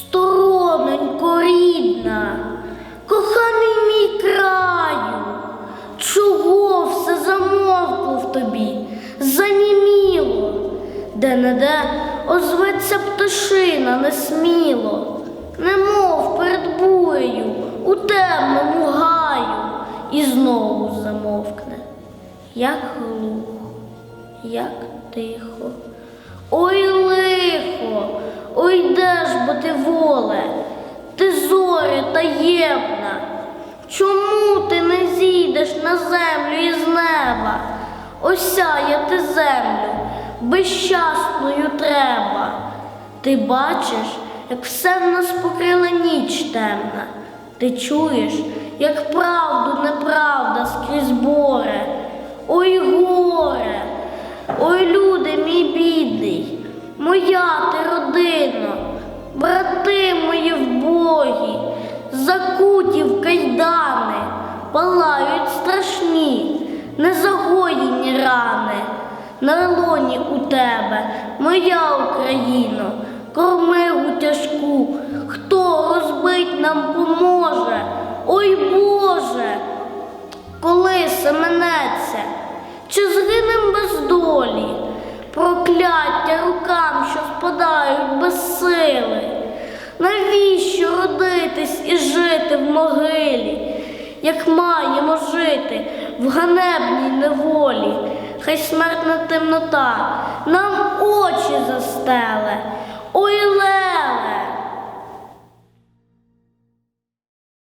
Сторононько рідна, коханий мій краю, чого все замовкло в тобі, заніміло, де не де озветься пташина несміло, немов перед бурею у темному гаю, і знову замовкне, як глухо, як тихо. Ой таємна. Чому ти не зійдеш на землю із неба? Осяяти землю безщасною треба. Ти бачиш, як все в нас покрила ніч темна. Ти чуєш, як правду неправда скрізь боре. Ой горе, ой люди мій бідний, моя ти родино, брати мої вбогі, страшні, незагоєні рани. На лоні у тебе, моя Україно, кормигу тяжку, хто розбить нам поможе? Ой Боже! коли семенеться, чи згинем без долі, прокляття рукам, що спадають без сили. Навіщо родитись і жити в могилі, як маємо жити в ганебній неволі? Хай смертна темнота нам очі застеле.